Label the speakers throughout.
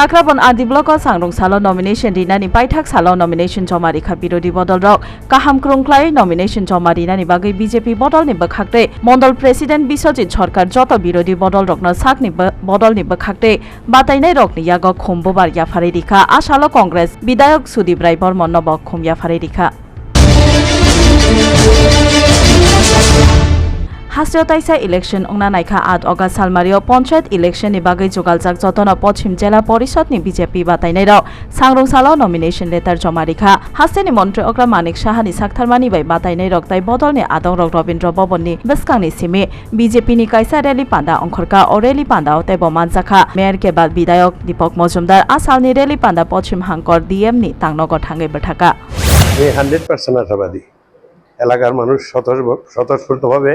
Speaker 1: কাকরাবন আদি ব্লক सांgrung salo nomination rinani paithak salo nomination joma rekha birodi bodol rok kaham krungklai nomination joma rinani bagai BJP বদল ni bakhakte Mandal president Biswajit Sarkar যত বিরোধী বদল রকনো সাকনি বদল ni bakhakte বাতাইনাই রকনি ইয়াগ খুমবুবার ইয়াফারে রিখা আসালো কংগ্রেস বিধায়ক সুদীপ রায় বর্মন নব খুম ইয়াফারে রিখা হাস্য তাইসা ইলেকশন অংনা নাইখা আট August সালমারিও panchayat election ni bagui jogaljak jotona পশ্চিম জেলা পরিষদ ni বিজেপি বাতাইনাই রক সাংরং সালাও নমিনেশন লেটার জমা রেখা। হাস্যনি মন্ত্রী অগ্রা মানিক সাহানি সাকথারমানি বাই বাতাইনাই রক তাই বদল ni আদং রক রবীন্দ্র ভবন ni বেসকাংনি সিমে। বিজেপি ni কাইসা রেলি পান্ডা অংখরকা ও রেলি পান্ডা ও তাইব মানজাখা মেয়র কেবাল বিধায়ক দীপক মজুমদার আসালনি রেলি পান্ডা পশ্চিম হাঙ্কর ডিএম ni তাংনগর থাঙ্গে বেঠাকা।
Speaker 2: এলাকার মানুষ স্বতঃস্ফূর্তভাবে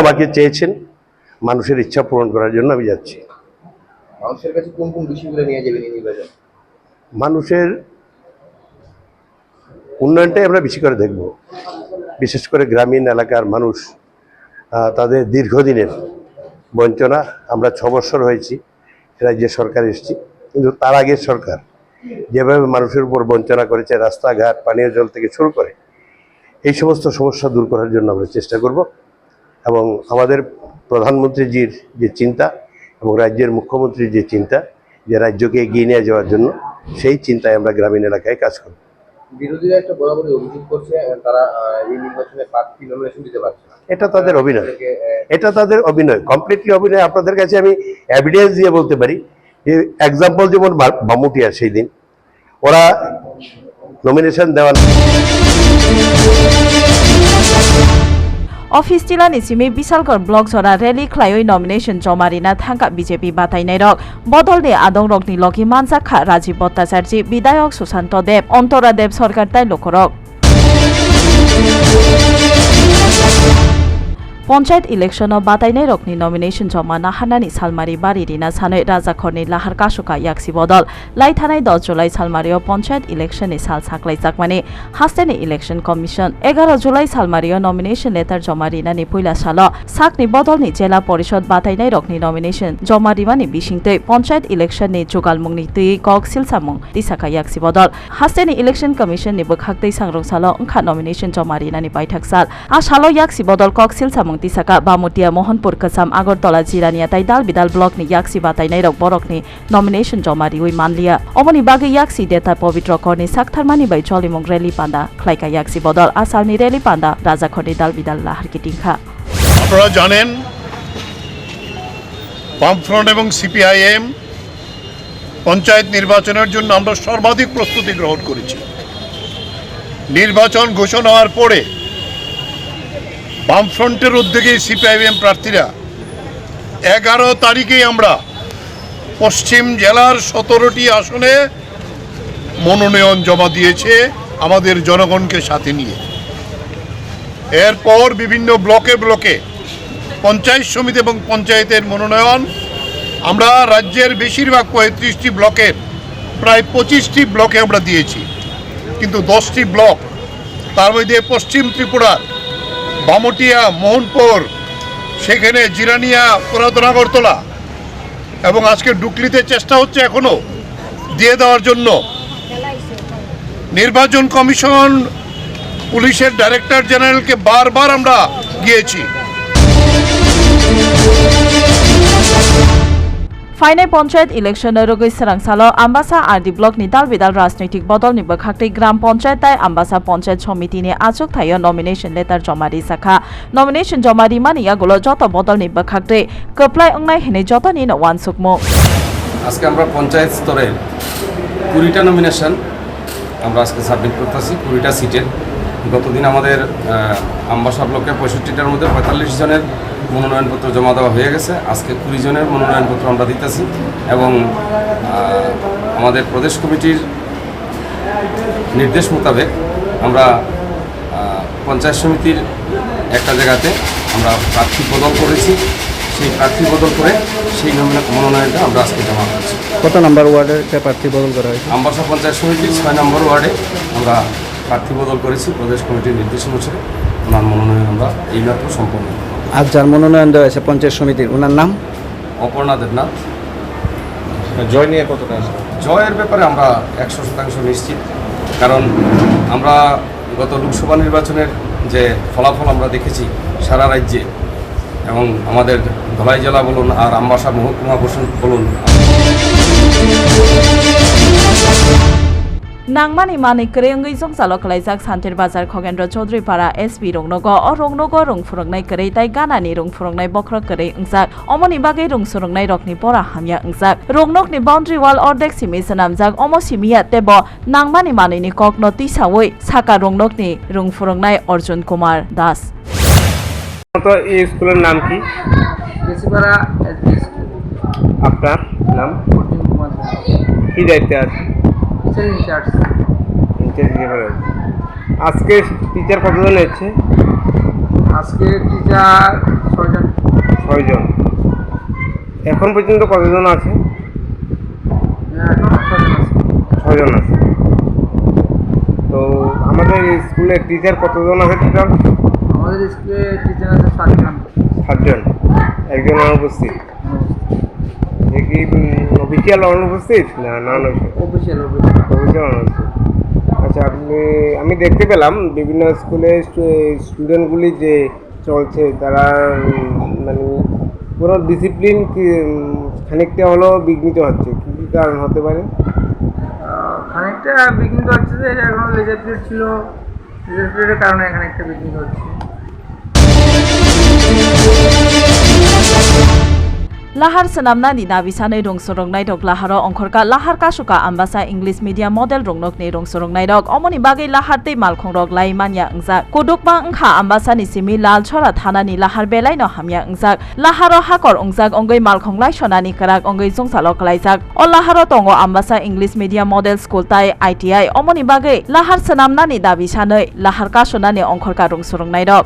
Speaker 2: আমাকে চেয়েছেন মানুষের ইচ্ছা পূরণ করার জন্য আমি যাচ্ছি।
Speaker 3: মানুষের কাছে কোন কোন বিষয়গুলো নিয়ে যাবেন এই নির্বাচন?
Speaker 2: মানুষের উন্নয়নটাই আমরা বেশি করে দেখব। বিশেষ করে গ্রামীণ এলাকার মানুষ তাদের দীর্ঘদিনের বঞ্চনা আমরা ছ বছর হয়েছি রাজ্যের সরকার এসেছি কিন্তু তার আগের সরকার যেভাবে মানুষের উপর বঞ্চনা করেছে রাস্তাঘাট পানীয় জল থেকে শুরু করে এই সমস্ত সমস্যা দূর করার জন্য আমরা চেষ্টা করব। এবং আমাদের প্রধানমন্ত্রীজির যে চিন্তা এবং রাজ্যের মুখ্যমন্ত্রীর যে চিন্তা যে রাজ্যকে এগিয়ে নিয়ে যাওয়ার জন্য সেই চিন্তায় আমরা গ্রামীণ এলাকায় কাজ করব।
Speaker 3: বিরোধীরা একটা বরাবরই অভিযোগ করছে তারা এই নির্বাচনে প্রার্থী নমিনেশন দিতে পারছে না।
Speaker 2: এটা তাদের অভিনয়। এটা তাদের অভিনয় কমপ্লিটলি অভিনয়। আপনাদের কাছে আমি এভিডেন্স দিয়ে বলতে পারি যে এক্সাম্পল যেমন বামুটিয়া সেই দিন ওরা নমিনেশন দেওয়া
Speaker 1: অফিস টিলানি সিমি বিশালগড় ব্লক জরা রেলি খ্লাইoi নমিনেশন জমারিনা থাকা বিজেপি বাতাইনাই রক বদলনি আদং রকনি লগি মানজাখা রাজীব ভট্টাচার্য বিধায়ক সুশান্ত দেব অন্তরা দেব সরকার তাই লোকরক पञ्चायत इलेक्सनाव बादायनाय रकनि नमिनेसन जमा नाहानानि सालमारि बारिरिना सानै राजाखरनि लाहार कासुका याक्सि बदल लाई थानाय दस जुलाई सालमारियाव पञ्चायत इलेक्सननि साल साख्लायजाकमानि हास्टेनि इलेक्सन कमिसन एघार जुलाई सालमारियाव नमिनेसन लेटार जमा रिनानि पहिला साल साकनि बदलनि जिल्ला परिषद बादायनाय रकनि नमिनेसन जमा रिमानि बिसिंतै पञ्चायत इलेक्सननि जुगालमुंनि दुई गग सिलसामुं दिसाका याक्सि बदल हास्टेनि इलेक्सन कमिसननि बोखाक्दै सांग्रं साल ओंखा नमिनेसन जमा रिनानि बैठक साल आ साल याक्सि बदल कग सिलसामुं silsamung tisaka bamutia mohanpur kasam agartala jirania tai dal bidal block ni yaksi batai nai rok borok ni nomination jomari ui manlia saktharmani bai cholimung rally panda khlaika yaksi bodol asal ni rally panda raja khoni dal bidal lahar ki tingkha
Speaker 4: আপনারা জানেন বামফ্রন্ট এবং CPIM panchayat নির্বাচনের জন্য আমরা সর্বাধিক প্রস্তুতি গ্রহণ করেছি নির্বাচন ঘোষণা হওয়ার পরে বামফ্রন্টের উদ্যোগে সিপিআইএম প্রার্থীরা, এগারো তারিখেই আমরা পশ্চিম জেলার সতেরোটি আসনে মনোনয়ন জমা দিয়েছে আমাদের জনগণকে সাথে নিয়ে। এরপর বিভিন্ন ব্লকে ব্লকে পঞ্চায়েত সমিতি এবং পঞ্চায়েতের মনোনয়ন, আমরা রাজ্যের বেশিরভাগ পঁয়ত্রিশটি ব্লকের প্রায় পঁচিশটি ব্লকে আমরা দিয়েছি। কিন্তু দশটি ব্লক, তার মধ্যে পশ্চিম ত্রিপুরার বামটিয়া, মোহনপুর, সেখানে জিরানিয়া পুরাতনাগরতলা এবং আজকে ডুকলিতে চেষ্টা হচ্ছে এখনও দিয়ে দেওয়ার জন্য। নির্বাচন কমিশন পুলিশের ডাইরেক্টর জেনারেলকে বারবার আমরা গিয়েছি।
Speaker 1: ফাইনাল পঞ্চায়েত ইলেকশন রগৈ সারাংসালো আম্বাসা আরডি ব্লক নি দাল বিদাল রাজনৈতিক বদল নি বখাকতে গ্রাম পঞ্চায়েত, তাই আম্বাসা পঞ্চায়েত সমিতি নি আচক থাইয় নমিনেশন লেটার জমারি সাখা নমিনেশন জমারি মানিয়া গুলো যত বদল নি বখাকতে কপ্লাই অংনাই হেনে যত নি ওয়ান সুকমো।
Speaker 5: আজকে আমরা পঞ্চায়েত স্তরে কুড়িটা নমিনেশন আমরা আজকে সাবমিট করতেছি, কুড়িটা সিটের গতদিন আমাদের আম্বাসা ব্লকে পঁয়ষট্টিটার মধ্যে পঁয়তাল্লিশ জনের মনোনয়নপত্র জমা দেওয়া হয়ে গেছে। আজকে কুড়ি জনের মনোনয়নপত্র আমরা দিতেছি এবং আমাদের প্রদেশ কমিটির নির্দেশ মোতাবেক আমরা পঞ্চায়েত সমিতির একটা জায়গাতে আমরা প্রার্থী বদল করেছি। সেই প্রার্থী বদল করে সেই মনোনয়নটা আমরা আজকে জমা করছি।
Speaker 6: কত নাম্বার ওয়ার্ডের প্রার্থী বদল করা হয়েছে?
Speaker 5: আম্বাসা পঞ্চায়েত সমিতির ছয় নম্বর ওয়ার্ডে আমরা প্রার্থী বদল করেছি প্রদেশ কমিটির নির্দেশ অনুসারে ওনার মনোনয়ন আমরা এই এইমাত্র সম্পন্ন
Speaker 6: আর যার মনোনয়ন দেওয়া হয়েছে পঞ্চায়েত সমিতির ওনার নাম?
Speaker 5: অপর্ণা দেবনাথ
Speaker 3: জয় নিয়ে কতটা
Speaker 5: জয়ের ব্যাপারে আমরা একশো শতাংশ নিশ্চিত কারণ আমরা গত লোকসভা নির্বাচনের যে ফলাফল আমরা দেখেছি সারা রাজ্যে এবং আমাদের ধলাই জেলা বলুন আর আমবাসা মহকুমা বসুন বলুন।
Speaker 1: Nangmani mani kre ngai jong salo khlaijak santir bazar khogendra chaudhary para SB rongnogo o rongnogo rong furangnai kre tai gana ni rong furangnai bokra kre ungjak omoni bagai rong surangnai rokni pora hamya ungjak rongnok ni boundary wall ordek simi sanamjak omo simia tebo nangmani mani ni kokno tisawoi saka rongnok ni rong furangnai Arjun Kumar Das
Speaker 6: এই স্কুলের নাম কি আপনার নাম
Speaker 7: অর্জুন কুমার দাস
Speaker 6: কি দায়িত্বে আছে
Speaker 7: teacher in charge
Speaker 6: in charge হিসেবে আজকে টিচার কতজন এসছে?
Speaker 7: আজকে টিচার ছয়জন।
Speaker 6: ছয়জন। এখন পর্যন্ত কতজন আছে?
Speaker 7: এখন ছয়জন আছে।
Speaker 6: তো আমাদের স্কুলে টিচার কতজন আছে টোটাল
Speaker 7: আমাদের স্কুলে টিচার আছে সাতজন।
Speaker 6: সাতজন। একজন অনুপস্থিত। এ কি অফিসিয়াল অনুপস্থিত না নন
Speaker 7: অফিসিয়াল
Speaker 6: অফিসিয়াল অনুপস্থিত আচ্ছা আপনি আমি দেখতে পেলাম বিভিন্ন স্কুলে স্টুডেন্টগুলি যে চলছে তারা মানে পুরো ডিসিপ্লিন খানিকটা হলেও বিঘ্নিত হচ্ছে। কী কী কারণ হতে পারে?
Speaker 7: খানিকটা বিঘ্নিত হচ্ছে যে এটা এখন লেজার পিরিয়ড ছিল। লেজার পিরিয়ডের কারণে এখানে একটা বিঘ্নিত হচ্ছে।
Speaker 1: Lahar senamna ni nabi sanai rong sorongnai dok laharo ongkhorka lahar kasuka ambasa English media model rongnok ni rong sorongnai dok omoni bagai lahar tei malkhong rok lai manya ungjak kodokba ongkha ambasa ni simi lal chora thana ni lahar belai no hamya ungjak laharo hakor ungjak ongoi malkhong lai sonani karak ongoi jongsalok kalaijak o laharo tongo ambasa English media model school tai ITI omoni bagai lahar senamna ni dabi sanai lahar kasona ni ongkhorka rong sorongnai dok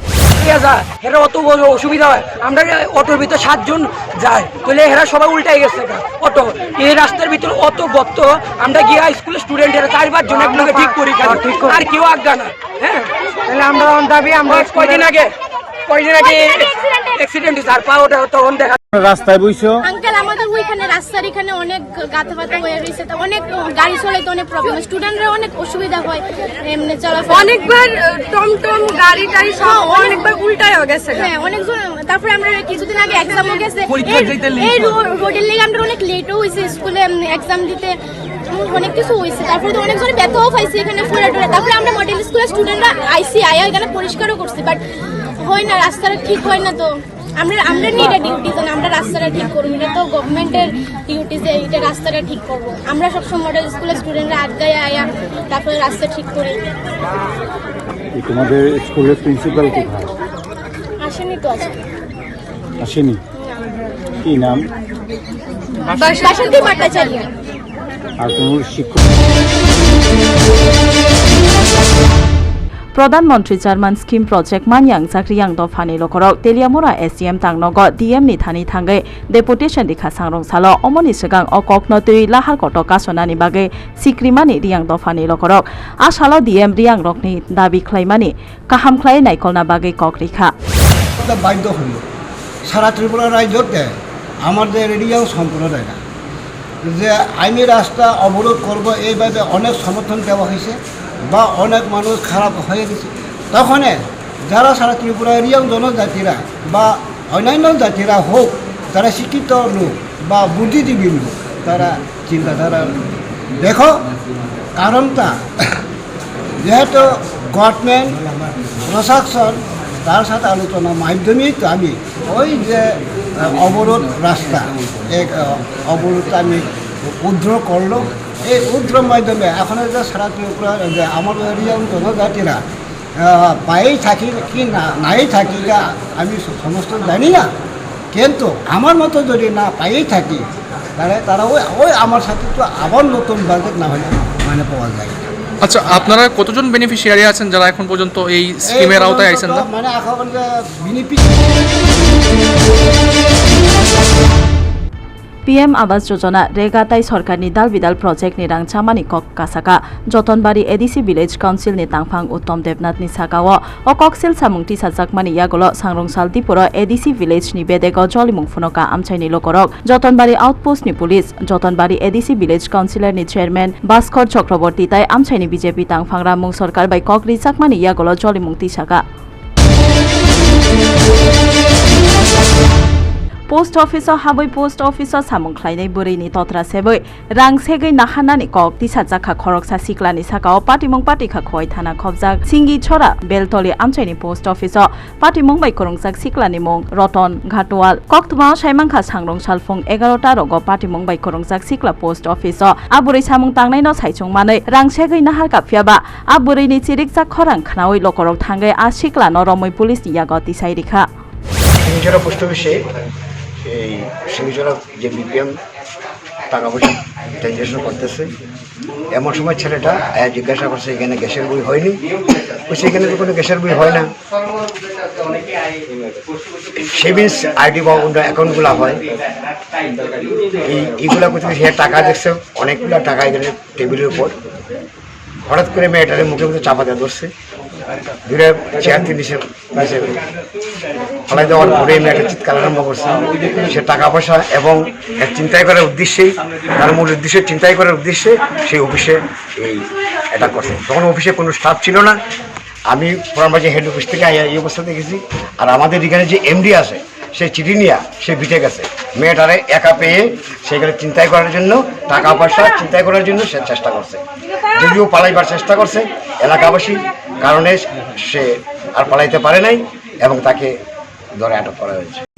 Speaker 8: হেরা অত অসুবিধা হয় আমরা অটোর ভিতর সাতজন যাই তাহলে এরা সবাই উল্টাই গেছে অত অটো এই রাস্তার ভিতর অত গত আমরা গিয়ে স্কুলের স্টুডেন্ট এরা চার পাঁচ জন একজনকে ঠিক করি। আর কেউ আজ্ঞা না হ্যাঁ? তাহলে আমরা দাবি আমরা কয়দিন আগে কয়দিন আগে অ্যাক্সিডেন্ট হয়েছে আর পা ওটা তখন দেখা
Speaker 6: রাস্তায় বইছো?
Speaker 9: আঙ্কেল আমাদের ওইখানে রাস্তার এখানে অনেক গাথা ফাতা হয়ে রয়েছে তো অনেক গাড়ি চলে চলাইতে অনেক প্রবলেম স্টুডেন্টরা অনেক অসুবিধা হয় এমনি চলাফেরা।
Speaker 10: অনেকবার টমটম গাড়ি টাড়ি সব অনেকবার উল্টায় গেছে
Speaker 9: হ্যাঁ অনেক তারপরে আমরা কিছুদিন আগে এক্সামও গেছে। এই-
Speaker 8: হয়।
Speaker 9: রোডের লেগে আমরা অনেক লেটও হয়েছে স্কুলে এক্সাম দিতে। অনেক কিছু হয়েছে। তারপরে তো অনেকজন ব্যথাও পাইছে এখানে ফুলে টুলে। তারপরে আমরা মডেল স্কুলের স্টুডেন্টরা আইসি আয়া এখানে পরিষ্কারও করছি বাট হয় না রাস্তাটা ঠিক হয় না তো। আমরা আমরা নিয়ে এটা ডিউটি যে আমরা রাস্তাটা ঠিক করব এটা তো গভর্নমেন্টের ডিউটি যে এটা রাস্তাটা ঠিক করব। আমরা সবসময় মডেল স্কুলের স্টুডেন্টরা আগায় আয়া তারপরে রাস্তা ঠিক করি।
Speaker 11: তোমাদের স্কুলের প্রিন্সিপাল কোথায়?
Speaker 9: আসেনি তো আজকে।
Speaker 11: আসেনি? কি নাম?
Speaker 9: বাসন্তী ভট্টাচার্য।
Speaker 11: আর কোনো শিক্ষক?
Speaker 1: প্রধানমন্ত্রী জার্মান স্কিম প্রজেক্ট মানয়াং চাকরিয়াং দফানি লকরক তেলিয়ামুরা এসডিএম তাংনগ ডিএম নি থানি থাঙ্গে, ডেপুটেশন রিখা সাংরং সালো, অমনি সিগাং অকক নতুই লাহার কট কাসনানি বাগে, সিক্রিমানি রিয়াং দফানি লকরক আসালো ডিএম রিয়াং রকনি দাবি খ্লাইমানি, কাহাম খ্লাই নাইকলনা বাগে কক রিখা।
Speaker 12: বাধ্য হইল। সারা ত্রিপুরা রাজ্যতে আমাদের দেয় না যে আইনি রাস্তা অবরোধ করব এইভাবে অনেক সমর্থন দেওয়া হয়েছে বা অনেক মানুষ খারাপ হয়ে গেছে। তখন যারা সারা ত্রিপুরা এরিয়াও জনজাতিরা বা অন্যান্য জাতিরা হোক, যারা শিক্ষিত লোক বা বুদ্ধিজীবী লোক, তারা চিন্তাধারা দেখো, কারণটা, যেহেতু গভর্নমেন্ট প্রশাসন, তার সাথে আলোচনার মাধ্যমেই তো আমি, ওই যে অবরোধ রাস্তা, এক অবরোধ আমি উদ্র করল এই উদ্র মাধ্যমে এখন যে সারা ত্রিপুরা যে আমার এরিয়ার জনজাতিরা পায়েই থাকি কি না নাই থাকি আমি সমস্ত জানি না। কিন্তু আমার মতো যদি না পায়েই থাকি তাহলে তারা ওই ওই আমার সাথে তো আবার নতুন বাজেট না হলে মানে পাওয়া যায়।
Speaker 13: আচ্ছা আপনারা কতজন বেনিফিশিয়ারি আছেন যারা এখন পর্যন্ত এই স্কিমের আওতায় আইছেন না?
Speaker 12: মানে এখন যে বিনিপি
Speaker 1: পিএম আবাস যোজনা, রেগাতাই সরকার নিদাল বিদাল প্রজেক্ট নিরাং চামানি কক কাসাকা যতনবাড়ি এডিসি ভিলেজ কাউন্সিল নি তাংফাং উত্তম দেবনাথ নি সাকাও ও ককসিল সামুংটি সাজাকমানি ইয়াগল, সাংরং দিপুর এডিসি ভিলেজ নি বেদেগ জলিমুং ফুনকা আমচাইনি লোকরক যতনবাড়ি আউটপোস্ট নি police Jatanbari ADC village councillor নি চেয়ারম্যান ভাস্কর চক্রবর্তী তাই আমচাইনি বিজেপি তাংফাং রামুং সরকার বাই কক রিচাকমানি ইয়াগল জলিমুং তিসাকা पोस्ट अफिस हाबै पोस्ट अफिस सामुं ख्लायनाय बोरैनि तत्रा सेबै रां सेगै नाहानानि कक तिसा जाखा खरकसा सिक्लानि साकाओ पाटिमं पाटिखा खय थाना खबजाक सिंगि छरा बेलतली आमचाइनि पोस्ट अफिस पाटिमं बाइ करंजाक सिक्लानि मुं रतन घाटवाल कक्तमा साइमांखा सांरं सालफुं एगार'टा रग पाटिमं बाइ करंजाक सिक्ला पोस्ट अफिस आबुरै सामुं तांनाय न साइचुं मानै रां सेगै नाहार गाफियाबा आबुरैनि चिरिकजाक खरां खानावै लकरक थांगै आ सिक्ला न रमै पुलिसनि याग तिसाइ रिखा
Speaker 14: সিঙ্গিচড়া পোস্ট অফিসে এই সিঙ্গিচড়া যে বিপিএম টাকা পয়সা ট্রানজ্যাকশন করতেছে, এমন সময় ছেলেটা আয়া জিজ্ঞাসা করছে, এখানে গ্যাসের বই হয়নি? এখানে তো কোনো গ্যাসের বই হয় না। সেভিংস, আইডি বা অন্য অ্যাকাউন্টগুলো হয়। এই, এইগুলো করতে সে টাকা দেখছে, অনেকগুলো টাকা এখানে টেবিলের উপর। হঠাৎ করে মেয়েটারে মুখে মুখে চাপা দিয়ে ধরছে। তিন নিচে নিচে ফলাই দেওয়ার পরে একটা চিৎকার আরম্ভ করছি। সে টাকা পয়সা এবং চিন্তাই করার উদ্দেশ্যেই, তার মূল উদ্দেশ্যে চিন্তাই করার উদ্দেশ্যে সেই অফিসে এই এটা করছে। তখন অফিসে কোনো স্টাফ ছিল না। আমি পুরানবাজি হেড অফিস থেকে এই অবস্থা দেখেছি। আর আমাদের এখানে যে এমডি আছে, সে চিঠি নিয়ে সে বিটে গেছে। মেয়েটারে একা পেয়ে সেখানে চিন্তাই করার জন্য, টাকা পয়সা চিন্তাই করার জন্য সে চেষ্টা করছে। যদিও পালাইবার চেষ্টা করছে, এলাকাবাসী কারণে সে আর পালাইতে পারে নাই এবং তাকে ধরে আটক করা হয়েছে।